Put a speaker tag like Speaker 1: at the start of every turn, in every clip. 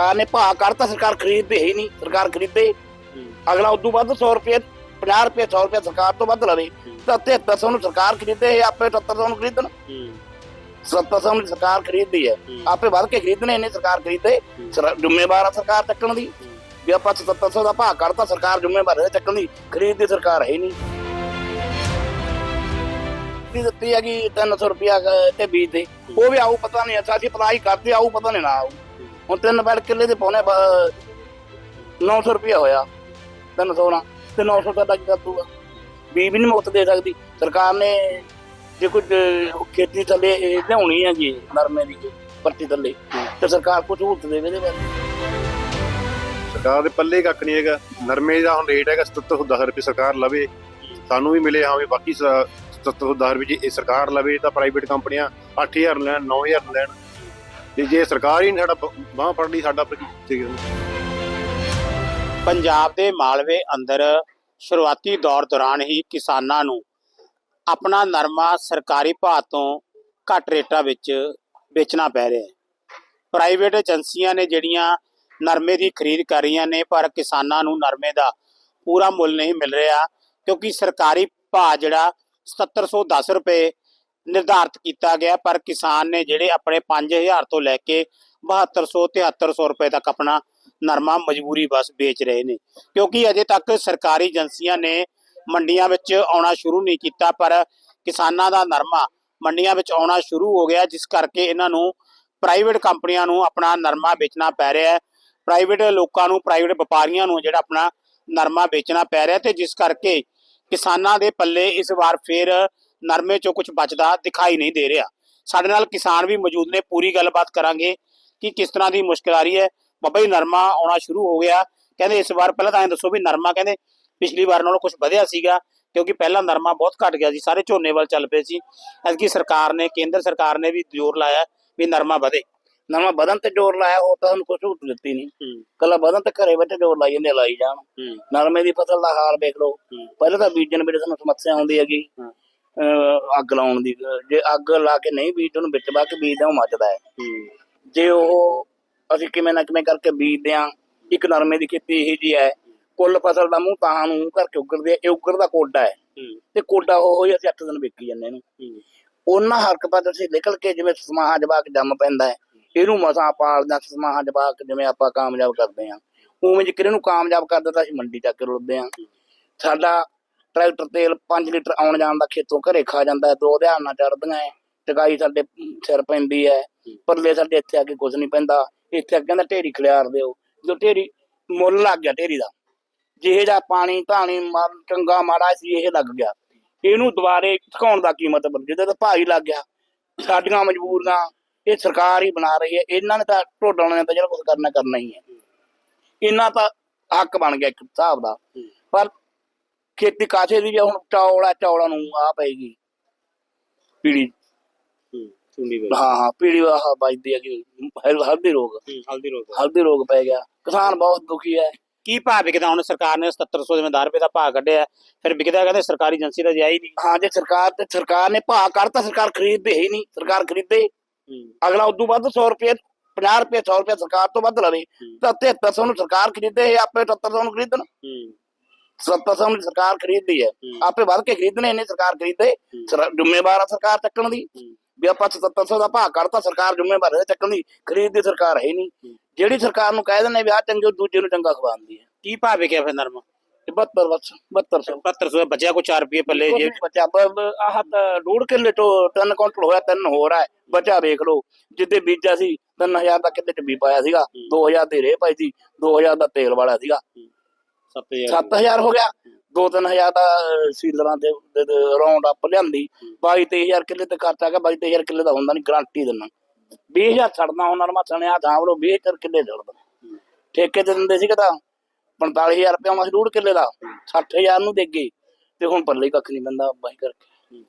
Speaker 1: ਸਰਕਾਰ ਨੇ ਭਾਅ ਕਰਤਾ, ਸਰਕਾਰ ਖਰੀਦਦੇ ਹੀ ਨਹੀਂ, ਸਰਕਾਰ ਖਰੀਦੇ। ਅਗਲਾ ਉਦੋਂ ਵੱਧ 100 ਰੁਪਏ 50 ਰੁਪਏ 100 ਰੁਪਏ ਸਰਕਾਰ ਤੋਂ ਵੱਧ ਲਵੇ। ਤਾਂ 7300 ਨੂੰ ਸਰਕਾਰ ਖਰੀਦੇ ਇਹ ਆਪੇ 7700 ਨੂੰ ਖਰੀਦਣ। 7700 ਨੂੰ ਸਰਕਾਰ ਖਰੀਦਦੀ ਹੈ। ਆਪੇ ਵੱਧ ਕੇ ਖਰੀਦਣੇ ਇਹਨੇ ਸਰਕਾਰ ਖਰੀਦੇ। ਜ਼ਿੰਮੇਵਾਰ ਆ ਸਰਕਾਰ ਚੱਕਣ ਦੀ। ਵੀ ਆਪਾਂ 7700 ਦਾ ਭਾਅ ਕਰਤਾ, ਸਰਕਾਰ ਜ਼ਿੰਮੇਵਾਰ ਹੈ ਚੱਕਣ ਦੀ। ਖਰੀਦਦੀ ਸਰਕਾਰ ਹੈ ਨਹੀਂ। ਦੀ ਦਿੱਤੀ ਹੈਗੀ 300 ਰੁਪਿਆ ਤੇ ਬੀਜ ਦੇ। ਉਹ ਵੀ ਆਊ, ਪਤਾ ਨਹੀਂ, ਅੱਛਾ, ਅਸੀਂ ਪਲਾਈ ਕਰਦੇ, ਆਊ, ਪਤਾ ਨਹੀਂ ਨਾ ਆਊ। ਹੁਣ ਤਿੰਨ ਬੈਡ ਕਿੱਲੇ ਦੇ ਪਾਉਣੇ 900 ਰੁਪਇਆ ਹੋਇਆ 300 ਨਾਲ। ਤੇ 900 ਦਾ ਕੀ ਕਰ ਦੂਗਾ ਬੀਜ ਵੀ ਨਹੀਂ ਮੁਫਤ ਦੇ ਸਕਦੀ। ਸਰਕਾਰ ਨੇ ਜੇ ਕੁਝ ਖੇਤੀ ਥੱਲੇ ਲਿਆਉਣੀ ਹੈ ਜੀ ਨਰਮੇ ਦੀ ਪਰਤੀ ਥੱਲੇ, ਤੇ ਸਰਕਾਰ ਕੁਝ ਸਹੂਲਤ ਦੇਵੇ ਇਹਦੇ ਬਾਰੇ।
Speaker 2: ਸਰਕਾਰ ਦੇ ਪੱਲੇ ਕੱਖ ਨਹੀਂ ਹੈਗਾ। ਨਰਮੇ ਦਾ ਹੁਣ ਰੇਟ ਹੈਗਾ 7710 ਰੁਪਏ ਸਰਕਾਰ ਲਵੇ। ਸਾਨੂੰ ਵੀ ਮਿਲੇ, ਹਾਂ ਵੀ ਬਾਕੀ 7710 ਰੁਪਏ ਜੇ ਇਹ ਸਰਕਾਰ ਲਵੇ ਤਾਂ ਪ੍ਰਾਈਵੇਟ ਕੰਪਨੀਆਂ 8000 ਲੈਣ 9000 ਲੈਣ। ਤੇ ਜੇ ਸਰਕਾਰ ਹੀ ਨੀ ਸਾਡਾ ਬਾਹ ਫੜ ਲਈ ਸਾਡਾ
Speaker 3: ਪੰਜਾਬ ਦੇ ਮਾਲਵੇ ਅੰਦਰ ਸ਼ੁਰੂਆਤੀ ਦੌਰ ਦੌਰਾਨ ਹੀ ਕਿਸਾਨਾਂ ਨੂੰ ਆਪਣਾ ਨਰਮਾ ਸਰਕਾਰੀ ਭਾਅ ਤੋਂ ਘੱਟ ਰੇਟਾਂ ਵਿੱਚ ਵੇਚਣਾ ਪੈ ਰਿਹਾ ਹੈ। ਪ੍ਰਾਈਵੇਟ ਏਜੰਸੀਆਂ ਨੇ ਜਿਹੜੀਆਂ ਨਰਮੇ ਦੀ ਖਰੀਦ ਕਰ ਰਹੀਆਂ ਨੇ, ਪਰ ਕਿਸਾਨਾਂ ਨੂੰ ਨਰਮੇ ਦਾ ਪੂਰਾ ਮੁੱਲ ਨਹੀਂ ਮਿਲ ਰਿਹਾ ਕਿਉਂਕਿ ਸਰਕਾਰੀ ਭਾਅ ਜਿਹੜਾ 7710 ਰੁਪਏ ਨਿਰਧਾਰਤ ਕੀਤਾ ਗਿਆ, ਪਰ ਕਿਸਾਨ ਨੇ ਜਿਹੜੇ ਆਪਣੇ 5000 ਤੋਂ ਲੈ ਕੇ 7200 7300 ਰੁਪਏ ਤੱਕ ਆਪਣਾ ਨਰਮਾ ਮਜਬੂਰੀ ਬਸ ਵੇਚ ਰਹੇ ਨੇ। ਕਿਉਂਕਿ ਅਜੇ ਤੱਕ ਸਰਕਾਰੀ ਏਜੰਸੀਆਂ ਨੇ ਮੰਡੀਆਂ ਵਿੱਚ ਆਉਣਾ ਸ਼ੁਰੂ ਨਹੀਂ ਕੀਤਾ, ਪਰ ਕਿਸਾਨਾਂ ਦਾ ਨਰਮਾ ਮੰਡੀਆਂ ਵਿੱਚ ਆਉਣਾ ਸ਼ੁਰੂ ਹੋ ਗਿਆ, ਜਿਸ ਕਰਕੇ ਇਹਨਾਂ ਨੂੰ ਪ੍ਰਾਈਵੇਟ ਕੰਪਨੀਆਂ ਨੂੰ ਆਪਣਾ ਨਰਮਾ ਵੇਚਣਾ ਪੈ ਰਿਹਾ ਹੈ। ਪ੍ਰਾਈਵੇਟ ਲੋਕਾਂ ਨੂੰ, ਪ੍ਰਾਈਵੇਟ ਵਪਾਰੀਆਂ ਨੂੰ ਜਿਹੜਾ ਆਪਣਾ ਨਰਮਾ ਵੇਚਣਾ ਪੈ ਰਿਹਾ ਤੇ ਜਿਸ ਕਰਕੇ ਕਿਸਾਨਾਂ ਦੇ ਪੱਲੇ ਇਸ ਵਾਰ ਫੇਰ ਨਰਮੇ ਚੋਂ ਕੁਝ ਬਚਦਾ ਦਿਖਾਈ ਨਹੀਂ ਦੇ ਰਿਹਾ। ਸਾਡੇ ਨਾਲ ਕਿਸਾਨ ਵੀ ਮੌਜੂਦ ਨੇ ਪੂਰੀ ਗੱਲਬਾਤ ਕਰਾਂਗੇ ਕਿ ਕਿਸ ਤਰ੍ਹਾਂ ਦੀ ਮੁਸ਼ਕਲ ਆ ਰਹੀ ਹੈ। ਬਾਬਾ ਜੀ ਨਰਮਾ ਆਉਣਾ ਸ਼ੁਰੂ ਹੋ ਗਿਆ। ਕਹਿੰਦੇ ਇਸ ਵਾਰ ਪਹਿਲਾਂ ਤਾਂ ਐਂ ਦੱਸੋ ਵੀ ਨਰਮਾ ਕਹਿੰਦੇ ਪਿਛਲੀ ਵਾਰ ਨਾਲੋਂ ਕੁਝ ਵਧਿਆ ਸੀਗਾ ਕਿਉਂਕਿ ਪਹਿਲਾਂ ਨਰਮਾ ਬਹੁਤ ਘਟ ਗਿਆ ਸੀ ਸਾਰੇ ਝੋਨੇ ਵੱਲ ਚੱਲ ਪਏ ਸੀ। ਐਤਕੀ ਸਰਕਾਰ ਨੇ ਕੇਂਦਰ ਸਰਕਾਰ ਨੇ ਵੀ ਜ਼ੋਰ ਲਾਇਆ ਵੀ ਨਰਮਾ ਵਧੇ।
Speaker 1: ਨਵਾਂ ਬਦਨ ਤੇ ਜ਼ੋਰ ਲਾਇਆ ਉਹ ਤਾਂ ਉਹਨੂੰ ਕੁਝ ਸਹੂਲਤ ਦਿੱਤੀ ਨਹੀਂ। ਕੱਲਾ ਬਦਨ ਤੇ ਘਰੇ ਬੈਠੇ ਜ਼ੋਰ ਲਾਈ ਜਾਂਦੇ ਲਾਈ ਜਾਣ। ਨਰਮੇ ਦੀ ਫਸਲ ਦਾ ਹਾਲ ਵੇਖ ਲਓ। ਪਹਿਲਾਂ ਤਾਂ ਬੀਜਣ ਵੇਲੇ ਸਾਨੂੰ ਸਮੱਸਿਆ ਆਉਂਦੀ ਹੈਗੀ। ਅੱਗ ਲਾਉਣ ਦੀ ਜੇ ਅੱਗ ਲਾ ਕੇ ਨਹੀਂ ਬੀਜ ਉਹਨੂੰ ਵਿੱਚ ਬਾ ਕੇ ਬੀਜਦਾ ਉਹ ਮੱਚਦਾ ਹੈ। ਜੇ ਉਹ ਅਸੀਂ ਕਿਵੇਂ ਨਾ ਕਿਵੇਂ ਕਰਕੇ ਬੀਜਦੇ ਆ ਇੱਕ ਨਰਮੇ ਦੀ ਖੇਤੀ ਇਹੀ ਜੀ ਹੈ ਕੁੱਲ ਫਸਲ ਦਾ ਮੂੰਹ ਤਾਂ ਨੂੰ ਕਰਕੇ ਉੱਗਰਦੇ ਇਹ ਉੱਗਰਦਾ ਕੋਡਾ ਹੈ। ਤੇ ਕੋਡਾ ਹੋ ਹੋਈ ਅਸੀਂ 8 ਦਿਨ ਵੇਚੀ ਜਾਂਦੇ ਇਹਨੂੰ। ਉਹਨਾਂ ਹਰਕਤਾਂ ਅਸੀਂ ਨਿਕਲ ਕੇ ਜਿਵੇਂ ਸਮਾਹਾਂ ਜਵਾਕ ਜੰਮ ਪੈਂਦਾ ਹੈ ਇਹਨੂੰ ਮਸਾਂ ਪਾਲਦਾ ਸਮਾਹਾਂ ਜਵਾਕ ਜਿਵੇਂ ਆਪਾਂ ਕਾਮਯਾਬ ਕਰਦੇ ਆ ਉਵੇਂ ਜੇ ਕਿਰੇ ਨੂੰ ਕਾਮਯਾਬ ਕਰ ਦਿੱਤਾ ਅਸੀਂ ਮੰਡੀ ਚੱਕ ਕੇ ਰੁਲਦੇ ਆ ਸਾਡਾ ਟਰੈਕਟਰ ਤੇਲ 5 ਲੀਟਰ ਆਉਣ ਜਾਣ ਦਾ ਖੇਤੋਂ ਘਰੇ ਖਾ ਜਾਂਦਾ ਦੋ ਧਿਆਨ ਨਾਲ ਚੜਦੀਆਂ ਹੈ ਟਕਾਈ ਸਾਡੇ ਸਿਰ ਪੈਂਦੀ ਹੈ ਪਰਲੇ ਸਾਡੇ ਇੱਥੇ ਆ ਕੇ ਕੁਝ ਨਹੀਂ ਪੈਂਦਾ ਇੱਥੇ ਅੱਗੇ ਕਹਿੰਦਾ ਢੇਰੀ ਖਿਲਾਰ ਦਿਓ ਜੋ ਢੇਰੀ ਮੁੱਲ ਲੱਗ ਗਿਆ ਢੇਰੀ ਦਾ ਜਿਹੇ ਦਾ ਪਾਣੀ ਧਾਣੀ ਮਾਰ ਚੰਗਾ ਮਾੜਾ ਸੀ ਇਹ ਲੱਗ ਗਿਆ। ਇਹਨੂੰ ਦੁਬਾਰੇ ਝਕਾਉਣ ਦਾ ਕੀ ਮਤਲਬ? ਜਿਹਦੇ ਤਾਂ ਭਾਈ ਲੱਗ ਗਿਆ ਸਾਡੀਆਂ ਮਜਬੂਰੀਆਂ ਇਹ ਸਰਕਾਰ ਹੀ ਬਣਾ ਰਹੀ ਹੈ ਇਹਨਾਂ ਨੇ ਤਾਂ ਢੋਡਣ ਨੇ ਤਾਂ ਜਿਹੜਾ ਕੁਝ ਕਰਨਾ ਕਰਨਾ ਹੀ ਹੈ। ਇਹਨਾਂ ਤਾਂ ਹੱਕ ਬਣ ਗਿਆ ਇੱਕ ਹਿਸਾਬ ਦਾ। ਪਰ ਖੇਤੀ ਕਾਸੇ ਦੀ ਜੇ ਹੁਣ ਚੌਲ ਆ ਚੌਲਾਂ ਨੂੰ ਆ ਪਏਗੀ ਪੀੜੀ ਹਾਂ ਹਾਂ ਪੀੜੀ ਆਹ ਵੱਜਦੀ ਹੈਗੀ ਹਲ- ਹਲਦੀ ਰੋਗ।
Speaker 3: ਹਲਦੀ ਰੋਗ।
Speaker 1: ਹਲਦੀ ਰੋਗ ਪੈ ਗਿਆ। ਕਿਸਾਨ ਬਹੁਤ ਦੁਖੀ ਹੈ
Speaker 3: ਕੀ ਭਾਅ ਵਿਕਦਾ? ਹੁਣ ਸਰਕਾਰ ਨੇ 7700 ਜਿਵੇਂ 10 ਰੁਪਏ ਦਾ ਭਾਅ ਕੱਢਿਆ ਫਿਰ ਵਿਕਦਾ ਕਹਿੰਦੇ ਸਰਕਾਰੀ ਏਜੰਸੀ ਦਾ ਜਾਈ ਨਹੀਂ।
Speaker 1: ਹਾਂ ਜੇ ਸਰਕਾਰ ਤੇ ਸਰਕਾਰ ਨੇ ਭਾਅ ਕਰਤਾ ਸਰਕਾਰ ਖਰੀਦਦੇ ਹੀ ਨਹੀਂ। ਸਰਕਾਰ ਖਰੀਦੇ। ਅਗਲਾ ਉਦੋਂ ਵੱਧ 100 ਰੁਪਏ 50 ਰੁਪਏ 100 ਰੁਪਏ ਸਰਕਾਰ ਤੋਂ ਵੱਧ ਲਵੇ। ਤਾਂ 7300 ਨੂੰ ਸਰਕਾਰ ਖਰੀਦੇ ਆਪੇ 7700 ਨੂੰ ਖਰੀਦਣ। 7700 ਨੂੰ ਸਰਕਾਰ ਖਰੀਦਦੀ ਹੈ। ਆਪੇ ਵੱਧ ਕੇ ਖਰੀਦਣੇ ਇਹਨੇ ਸਰਕਾਰ ਖਰੀਦੇ। ਜ਼ਿੰਮੇਵਾਰ ਆ ਸਰਕਾਰ ਚੱਕਣ ਦੀ। ਵੀ ਆਪਾਂ 7700 ਦਾ ਭਾਅ ਕਰਤਾ ਸਰਕਾਰ ਜ਼ਿੰਮੇਵਾਰ ਹੈ ਚੱਕਣ ਦੀ। ਖਰੀਦਦੀ ਸਰਕਾਰ ਹੈ ਹੀ ਨਹੀਂ। ਜਿਹੜੀ ਸਰਕਾਰ ਨੂੰ ਕਹਿ ਦਿੰਦੇ ਵੀ ਆ ਚੰਗੇ ਦੂਜੇ ਨੂੰ ਚੰਗਾ ਖਵਾਉਂਦੀ ਹੈ।
Speaker 3: ਕੀ ਭਾਅ ਵਿਕਿਆ ਫਿਰ ਨਰਮਾ?
Speaker 1: 72 ਬਸ 7200
Speaker 3: 7200 ਬਚਿਆ ਕੋ 4 ਰੁਪਏ ਪੱਲੇ ਜੇ?
Speaker 1: ਬੱਚਾ ਆਹ ਤਾਂ ਡੂੜ ਕਿੱਲੇ ਤੋਂ ਤਿੰਨ ਕੁਇੰਟਲ ਹੋਇਆ ਤਿੰਨ ਹੋਰ ਹੈ। ਬੱਚਾ ਵੇਖ ਲਓ। ਜਿੱਦੇ ਬੀਜਾ ਸੀ 3000 ਦਾ ਕਿੱਲੇ ਚ ਵੀ ਪਾਇਆ ਸੀਗਾ। 2000 ਦੇ ਰੇ ਪਾਈ ਸੀ 2000 ਦਾ ਤੇਲ ਵਾਲਾ ਸੀਗਾ।
Speaker 3: 7000
Speaker 1: 7000 ਹੋ ਗਿਆ। 2-3000 ਦਾ ਸੀਲਰਾਂ ਦੇ ਰਾਉਂਡ ਅਪ ਲਿਆਂਦੀ। 22-23000 ਕਿੱਲੇ ਤੇ ਆ ਗਿਆ 22-23000 ਕਿੱਲੇ ਦਾ ਹੁੰਦਾ ਨਹੀਂ ਗਾਰੰਟੀ ਦਿੰਨਾ 20000 ਛੱਡਣਾ ਉਹਨਾਂ ਨੂੰ ਮੈਂ ਸੁਣਿਆ ਥਾਂ ਲੋ 20000 ਕਿੱਲੇ ਛੱਡਦਾ ਠੇਕੇ ਤੇ ਦਿੰਦੇ ਸੀ ਤਾਂ 45000 ਰੁਪਏ ਆਉਂਦਾ ਸੀ ਡੂੜ ਕਿੱਲੇ ਦਾ। 60000 ਨੂੰ ਦੇਗੇ ਤੇ ਹੁਣ ਪੱਲੇ ਕੱਖ ਨਹੀਂ ਬੰਦਾ ਬਾਈ ਕਰਕੇ।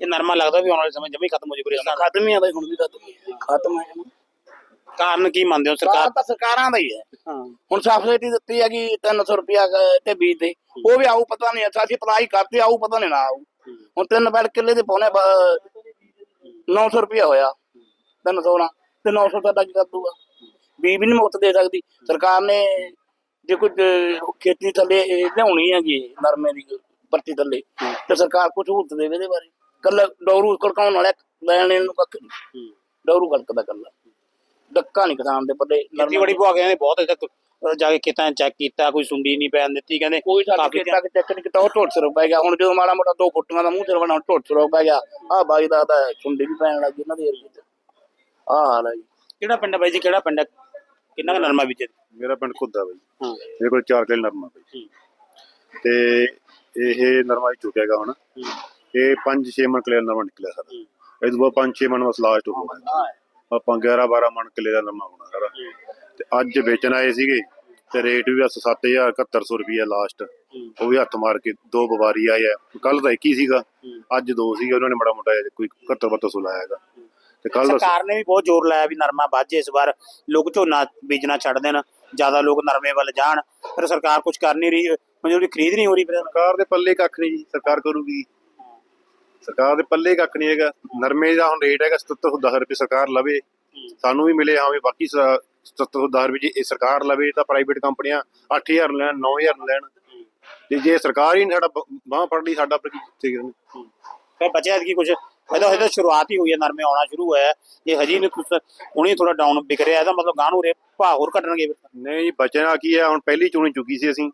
Speaker 3: ਇਹ ਨਰਮਾ ਲੱਗਦਾ ਵੀ ਆਉਣ ਵਾਲੇ ਸਮੇਂ ਜਮੀ ਖਤਮ ਹੋ ਜੂਗੀ
Speaker 1: ਖਤਮ ਹੀ ਆ ਬਾਈ ਹੁਣ ਵੀ ਖਤਮ ਹੀ ਆ। ਖਤਮ ਹੈ ਜਮਾਂ।
Speaker 3: ਕਾਰਨ ਕੀ ਮੰਨਦੇ ਹੋ
Speaker 1: ਸਰਕਾਰ
Speaker 3: ਸਰਕਾਰ?
Speaker 1: ਤਾਂ ਸਰਕਾਰਾਂ ਦਾ ਹੀ ਹੈ।
Speaker 3: ਹਾਂ।
Speaker 1: ਹੁਣ ਸਬਸਿਡੀ ਦਿੱਤੀ ਹੈਗੀ 300 ਰੁਪਿਆ ਤੇ ਬੀਜ ਦੇ। ਉਹ ਵੀ ਆਊ ਪਤਾ ਨਹੀਂ ਅੱਛਾ ਅਸੀਂ ਅਪਲਾਈ ਕਰਤੇ ਆਊ ਪਤਾ ਨਹੀਂ ਨਾ ਆਊ। ਹੁਣ ਤਿੰਨ ਬੈਡ ਕਿੱਲੇ ਦੇ ਪਾਉਣੇ 900 ਰੁਪਿਆ ਹੋਇਆ। 300 ਨਾਲ ਤੇ 900 ਦਾ ਕੀ ਕਰ ਦੂਗਾ ਬੀ ਵੀ ਨਹੀਂ ਮੁਫਤ ਦੇ ਸਕਦੀ। ਸਰਕਾਰ ਨੇ ਜੇ ਕੋਈ ਅਹ, ਖੇਤੀ ਥੱਲੇ ਇਹ ਲਿਆਉਣੀ ਹੈਗੀ ਨਰਮੇ ਦੀ ਪੱਤੀ ਥੱਲੇ ਤੇ ਸਰਕਾਰ ਕੁਝ ਸਹੂਲਤ ਦੇਵੇ ਇਹਦੇ ਬਾਰੇ। ਕੱਲਾ ਡੌਰੂ ਕੜਕਾਉਣ ਵਾਲਾ ਲੈਣ ਦੇਣ ਨੂੰ ਕੱਖ ਨਹੀਂ ਡੌਰੂ ਕੜਕਦਾ ਕੱਲਾ। ਡੱਕਾ ਨਹੀਂ ਕਿਸਾਨ ਦੇ ਪੱਲੇ
Speaker 3: ਖੇਤੀਬਾੜੀ ਵਿਭਾਗ ਨੇ ਬਹੁਤ ਅਜੇ ਤੱਕ ਜਾ ਕੇ ਖੇਤਾਂ ਚੈੱਕ ਕੀਤਾ ਕੋਈ ਸੁੰਡੀ ਨਹੀਂ ਪੈਣ ਦਿੱਤੀ ਕਹਿੰਦੇ
Speaker 1: ਕੋਈ ਸਾਡੇ ਖੇਤਾਂ ਦੇ ਚੈੱਕ ਨਹੀਂ ਕੀਤਾ ਉਹ ਢੋਲ ਸਰੋਂ ਪੈ ਗਿਆ। ਹੁਣ ਜਦੋਂ ਮਾੜਾ ਮੋਟਾ ਦੋ ਫੁੱਟੀਆਂ ਦਾ ਮੂੰਹ ਤੇ ਬਣਾ ਢੋਲ ਸਰੋਂ ਪੈ ਗਿਆ। ਆਹ ਬਾਈ ਦਾ ਤਾਂ ਸੁੰਡੀ ਵੀ ਪੈਣ ਲੱਗੀ ਇਹਨਾਂ ਦੇ ਏਰੀਏ 'ਚ। ਆਹ ਹਾਲ ਹੈ ਜੀ।
Speaker 3: ਕਿਹੜਾ ਪਿੰਡ ਹੈ ਬਾਈ ਜੀ ਕਿਹੜਾ ਪਿੰਡ ਹੈ ਕਿੰਨਾ ਕੁ ਨਰਮਾ ਵਿੱਚ
Speaker 2: ਮੇਰਾ ਪਿੰਡ ਖੁੱਦਾ ਬਾਈ।
Speaker 3: ਹਾਂ।
Speaker 2: ਮੇਰੇ ਕੋਲ 4 ਕਿੱਲੇ ਨਰਮਾ ਬਾਈ। ਤੇ ਇਹ ਨਰਮਾ ਹੀ ਚੁੱਕਿਆਗਾ ਹੁਣ। ਇਹ 5-6 ਮਣ ਕਿੱਲੇ ਨਰਮਾ ਨਿਕਲਿਆ ਸਾਰਾ ਇਹ ਤੋਂ ਬਾਅਦ 5-6 ਮਣ ਬਸ ਲਾਸਟ ਹੋਣਾ ਆਪਾਂ 11-12 ਮਣ ਕਿੱਲੇ ਦਾ ਨਰਮਾ ਹੋਣਾ ਸਾਰਾ। ਤੇ ਅੱਜ ਵੇਚਣ ਆਏ ਸੀਗੇ ਤੇ ਰੇਟ ਵੀ ਬਸ 7000 7100 ਰੁਪਏ ਲਾਸਟ ਉਹ ਵੀ ਹੱਥ ਮਾਰ ਕੇ ਦੋ ਵਪਾਰੀ ਆਏ ਆ। ਕੱਲ ਤਾਂ ਇੱਕ ਹੀ ਸੀਗਾ ਅੱਜ ਦੋ ਸੀਗੇ ਉਹਨਾਂ ਨੇ ਬੜਾ ਮੋਟਾ ਕੋਈ 71 7200 ਲਾਇਆ ਹੈਗਾ। ਤੇ ਕੱਲ
Speaker 3: ਸਰਕਾਰ ਨੇ ਵੀ ਬਹੁਤ ਜ਼ੋਰ ਲਾਇਆ ਵੀ ਨਰਮਾ ਵਾਜੇ ਇਸ ਵਾਰ ਲੋਕ ਝੋਨਾ ਬੀਜਣਾ ਛੱਡ ਦੇਣ ਜ਼ਿਆਦਾ ਲੋਕ ਨਰਮੇ ਵੱਲ ਜਾਣ। ਪਰ ਸਰਕਾਰ ਕੁਝ ਕਰ ਨਹੀਂ ਰਹੀ ਮਜ਼ਦੂਰੀ ਖਰੀਦ ਨਹੀਂ ਹੋ ਰਹੀ ਫਿਰ।
Speaker 2: ਸਰਕਾਰ ਦੇ ਪੱਲੇ ਕੱਖ ਨਹੀਂ ਜੀ ਸਰਕਾਰ ਕਰੂਗੀ। ਸਰਕਾਰ ਦੇ ਪੱਲੇ ਕੱਖ ਨਹੀਂ ਹੈਗਾ। ਨਰਮੇ ਦਾ ਹੁਣ ਰੇਟ ਹੈਗਾ 7710 ਰੁਪਏ ਸਰਕਾਰ ਲਵੇ। ਸਾਨੂੰ ਵੀ ਮਿਲੇ ਹਾਂ ਵੀ ਬਾਕੀ 7710 ਰੁਪਏ ਜੇ ਇਹ ਸਰਕਾਰ ਲਵੇ ਤਾਂ ਪ੍ਰਾਈਵੇਟ ਕੰਪਨੀਆਂ 8000 ਲੈਣ 9000 ਲੈਣ। ਤੇ ਜੇ ਸਰਕਾਰ ਹੀ ਸਾਡਾ ਬਾਹ ਫੜ ਲਈ ਸਾਡਾ ਫਿਰ ਕੀ ਕਿੱਥੇ ਕਰਨ।
Speaker 3: ਫਿਰ ਬਚਿਆ ਕੀ ਕੁਝ ਇਹਦਾ ਇਹਦਾ ਸ਼ੁਰੂਆਤ ਹੀ ਹੋਈ ਹੈ ਨਰਮੇ ਆਉਣਾ ਸ਼ੁਰੂ ਹੋਇਆ ਹੈ। ਇਹ ਹਜੀ ਨੇ ਕੁਛ ਹੁਣੀ ਥੋੜਾ ਡਾਊਨ ਵਿਕ ਰਿਹਾ ਇਹਦਾ ਮਤਲਬ ਗਾਂ ਨੂੰ ਰੇ ਭਾਅ ਹੋਰ ਘਟਣਗੇ
Speaker 2: ਨਹੀਂ ਜੀ ਬਚਣਾ ਕੀ ਹੈ ਹੁਣ ਪਹਿਲੀ ਚੋਣੀ ਚੁੱਕੀ ਸੀ ਅਸੀਂ।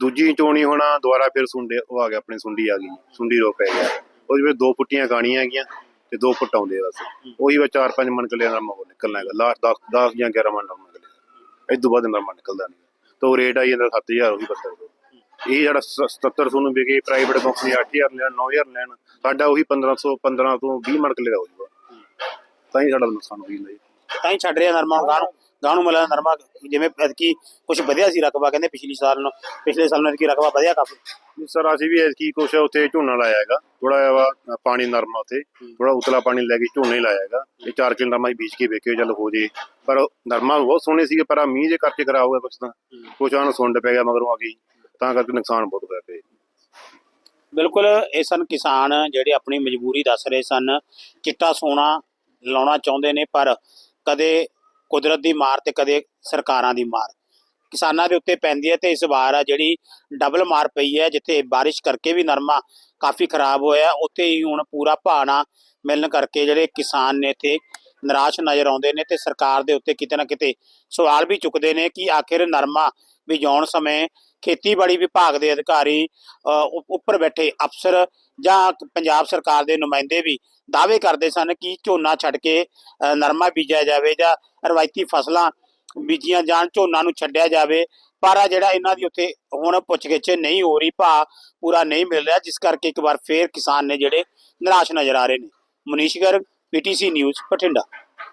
Speaker 2: ਦੂਜੀ ਚੋਣੀ ਹੋਣਾ ਦੁਬਾਰਾ ਫਿਰ ਸੁੰਡੇ ਉਹ ਆ ਗਿਆ ਆਪਣੇ ਸੁੰਡੀ ਆ ਗਈ। ਸੁੰਡੀ ਰੋ ਪੈ ਗਿਆ। ਉਹਦੇ ਵਿੱਚ ਦੋ ਫੁੱਟੀਆਂ ਗਾਣੀਆਂ ਹੈਗੀਆਂ ਤੇ ਦੋ ਫੁੱਟ ਆਉਂਦੇ ਬਸ। ਉਹੀ ਵਾ ਚਾਰ ਪੰਜ ਮਣ ਕਿੱਲੇ ਦਾ ਮਾਹੌਲ ਨਿਕਲਣਾ ਹੈਗਾ। ਲਾਸਟ 10 10 ਜਾਂ 11 ਮਣ ਨਰਮਾ ਇਸ ਤੋਂ ਬਾਅਦ ਨਰਮਾ ਨਿਕਲਦਾ ਨਹੀਂ ਤਾਂ ਰੇਟ ਆਈ ਜਾਂਦਾ 7000 ਉਹੀ ਬਸ ਇਹ ਜਿਹੜਾ 7700 ਨੂੰ ਵਿਕੇ ਪ੍ਰਾਈਵੇਟ ਕੰਪਨੀ 8000 ਲੈਣ 9000 ਲੈਣ, ਸਾਡਾ ਉਹੀ 1500 15 ਤੋਂ 20 ਮਣ ਕਿੱਲੇ ਦਾ ਹੋ ਜਾਊਗਾ ਤਾਂ ਹੀ ਸਾਡਾ ਨੁਕਸਾਨ ਹੋਈ ਜਾਂਦਾ
Speaker 3: ਤਾਂ ਹੀ ਛੱਡ ਰਿਹਾ ਨਰਮਾ ਹੁਣ ਗਾਂ ਨੂੰ ਗਾਂ ਨੂੰ ਮਿਲਿਆ ਨਰਮਾ ਜਿਵੇਂ ਐਤਕੀ ਕੁਝ ਵਧਿਆ ਸੀ ਰਕਬਾ ਕਹਿੰਦੇ ਪਿਛਲੀ ਸਾਲ ਨੂੰ ਪਿਛਲੇ ਸਾਲ ਨੂੰ ਐਤਕੀ ਰਕਬਾ ਵਧਿਆ ਕਾਫੀ।
Speaker 2: ਸਰ ਅਸੀਂ ਵੀ ਐਤਕੀ ਕੁਛ ਉੱਥੇ ਝੋਨਾ ਲਾਇਆ ਹੈਗਾ। ਥੋੜਾ ਜਿਹਾ ਪਾਣੀ ਨਰਮਾ ਉੱਥੇ ਥੋੜਾ ਉਤਲਾ ਪਾਣੀ ਲੈ ਕੇ ਝੋਨੇ ਲਾਇਆ ਹੈਗਾ। ਇਹ 4 ਕਿਲੋ ਨਰਮਾ ਹੀ ਬੀਜ ਕੇ ਵੇਖਿਓ ਚੱਲ ਹੋ ਜੇ। ਪਰ ਨਰਮਾ ਬਹੁਤ ਸੋਹਣੇ ਸੀਗੇ ਪਰ ਆ ਮੀਂਹ ਜੇ ਕਰਕੇ ਖਰਾਬ ਹੋਇਆ ਕੁਛ ਤਾਂ। ਕੁਛ ਆਨ ਸੁੰਡ ਪੈ ਗਿਆ ਮਗਰੋਂ ਆ ਗਈ ਤਾਂ ਕਰਕੇ ਨੁਕਸਾਨ ਬਹੁਤ ਹੋਇਆ ਪਿਆ।
Speaker 3: ਬਿਲਕੁਲ ਇਹ ਸਨ ਕਿਸਾਨ ਜਿਹੜੇ ਆਪਣੀ ਮਜਬੂਰੀ ਦੱਸ ਰਹੇ ਸਨ ਚਿੱਟਾ ਸੋਨਾ ਲਾਉਣਾ ਚਾਹੁੰਦੇ ਨੇ ਪਰ ਕਦੇ ਕੁਦਰਤ ਦੀ ਮਾਰ ਤੇ ਕਦੇ ਸਰਕਾਰਾਂ ਦੀ ਮਾਰ। ਕਿਸਾਨਾਂ ਦੇ ਉੱਤੇ ਪੈਂਦੀ ਹੈ ਤੇ ਇਸ ਵਾਰ ਆ ਜਿਹੜੀ ਡਬਲ ਮਾਰ ਪਈ ਹੈ ਜਿੱਥੇ ਬਾਰਿਸ਼ ਕਰਕੇ ਵੀ ਨਰਮਾ ਕਾਫੀ ਖਰਾਬ ਹੋਇਆ ਉੱਥੇ ਹੀ ਹੁਣ ਪੂਰਾ ਭਾਅ ਮਿਲਣ ਕਰਕੇ ਜਿਹੜੇ ਕਿਸਾਨ ਨੇ ਇੱਥੇ ਨਿਰਾਸ਼ ਨਜ਼ਰ ਆਉਂਦੇ ਨੇ ਤੇ ਸਰਕਾਰ ਦੇ ਉੱਤੇ ਕਿਤੇ ਨਾ ਕਿਤੇ ਸਵਾਲ ਵੀ ਚੁੱਕਦੇ ਨੇ ਕਿ ਆਖਿਰ ਨਰਮਾ ਬੀਜਾਉਣ ਸਮੇਂ ਖੇਤੀਬਾੜੀ ਵਿਭਾਗ ਦੇ ਅਧਿਕਾਰੀ ਅ, ਉੱਪਰ ਬੈਠੇ ਅਫਸਰ ਜਾਂ ਪੰਜਾਬ ਸਰਕਾਰ ਦੇ ਨੁਮਾਇੰਦੇ ਵੀ ਦਾਅਵੇ ਕਰਦੇ ਸਨ ਕਿ ਝੋਨਾ ਛੱਡ ਕੇ ਨਰਮਾ ਬੀਜਿਆ ਜਾਵੇ ਜਾਂ ਰਵਾਇਤੀ ਫਸਲਾਂ ਬੀਜੀਆਂ ਜਾਣ, ਝੋਨਾ ਨੂੰ ਛੱਡਿਆ ਜਾਵੇ। ਪਰ ਆ ਜਿਹੜਾ ਇਹਨਾਂ ਦੀ ਉੱਥੇ ਹੁਣ ਪੁੱਛਗਿੱਛ ਨਹੀਂ ਹੋ ਰਹੀ ਭਾ ਪੂਰਾ ਨਹੀਂ ਮਿਲ ਰਿਹਾ, ਜਿਸ ਕਰਕੇ ਇੱਕ ਵਾਰ ਫੇਰ ਕਿਸਾਨ ਨੇ ਜਿਹੜੇ ਨਿਰਾਸ਼ ਨਜ਼ਰ ਆ ਰਹੇ ਨੇ। Manish Garg PTC news, Bathinda.